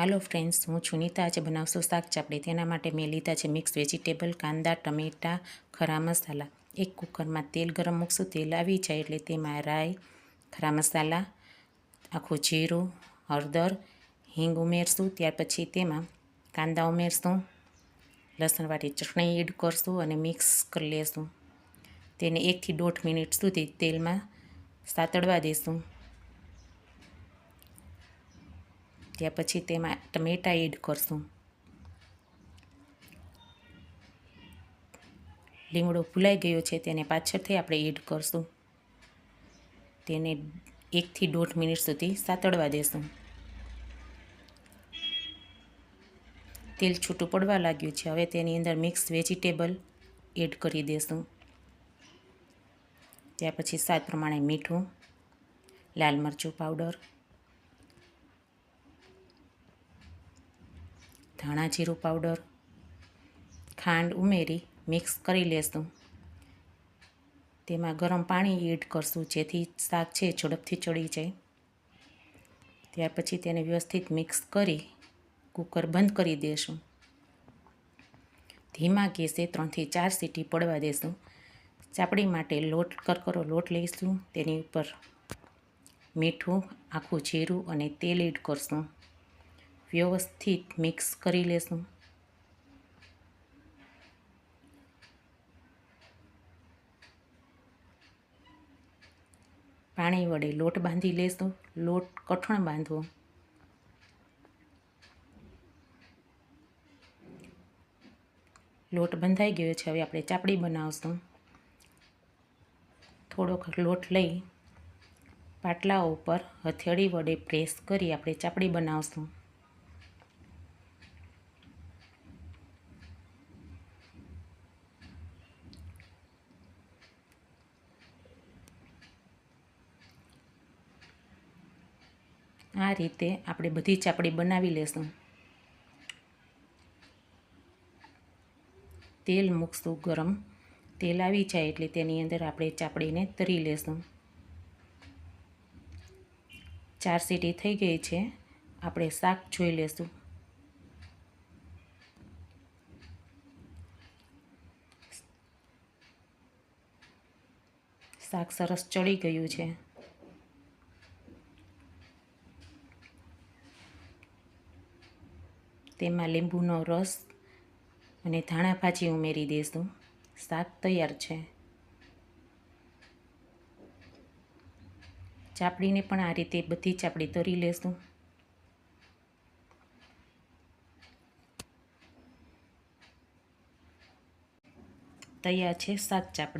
હાલો friends, હું છુનિતા નીતા, આજે બનાવશું શાક ચાપડી. તેના માટે મેં લીધા છે મિક્સ વેજીટેબલ, કાંદા, ટમેટાં, ખરા મસાલા. એક કુકરમાં તેલ ગરમ મૂકશું. તેલ આવી જાય એટલે તેમાં રાઈ, ખરા મસાલા, આખું જીરું, હળદર, હિંગ ઉમેરશું. ત્યાર પછી તેમાં કાંદા ઉમેરશું. લસણવાળી ચટણી એડ કરશું અને મિક્સ કરી લેશું. તેને એકથી દોઢ મિનિટ સુધી તેલમાં સાતળવા દઈશું ત્યાર પછી તેમાં ટમેટા એડ કરશું. લીમડો ભૂલાઈ ગયો છે તેને પાછળથી આપણે એડ કરશું. તેને એકથી દોઢ મિનિટ સુધી સાતળવા દેશું. તેલ છૂટું પડવા લાગ્યું છે. હવે તેની અંદર મિક્સ વેજીટેબલ એડ કરી દેશું. ત્યાર પછી સ્વાદ પ્રમાણે મીઠું, લાલ મરચું પાવડર ધાણા જીરું પાવડર, ખાંડ ઉમેરી મિક્સ કરી લેશું. તેમાં ગરમ પાણી એડ કરશું, જેથી શાક છે ઝડપથી ચડી જાય. ત્યાર પછી તેને વ્યવસ્થિત મિક્સ કરી કુકર બંધ કરી દેશું. ધીમા ગેસે ત્રણથી ચાર સીટી પડવા દેશું. ચાપડી માટે લોટ, કરકરો લોટ લઈશું. તેની ઉપર મીઠું, આખું જીરું અને તેલ એડ કરશું. વ્યવસ્થિત મિક્સ કરી લેશું. પાણી વડે લોટ બાંધી લેશું. લોટ કઠણ બાંધવો. લોટ બંધાઈ ગયો છે. હવે આપણે ચાપડી બનાવશું. થોડોક લોટ લઈ પાટલા ઉપર હથેળી વડે પ્રેસ કરી આપણે ચાપડી બનાવશું. આ રીતે આપણે બધી ચાપડી બનાવી લેશું. તેલ મૂકશું ગરમ. તેલ આવી જાય એટલે તેની અંદર આપણે ચાપડીને તરી લેશું. ચાર સીટી થઈ ગઈ છે. આપણે શાક જોઈ લેશું. શાક સરસ ચડી ગયું છે. તેમાં લીંબુનો રસ અને ધાણા ભાજી ઉમેરી દઈશું શાક તૈયાર છે. ચાપડીને પણ આ રીતે બધી ચાપડી તરી લેશું. તૈયાર છે શાક ચાપડી.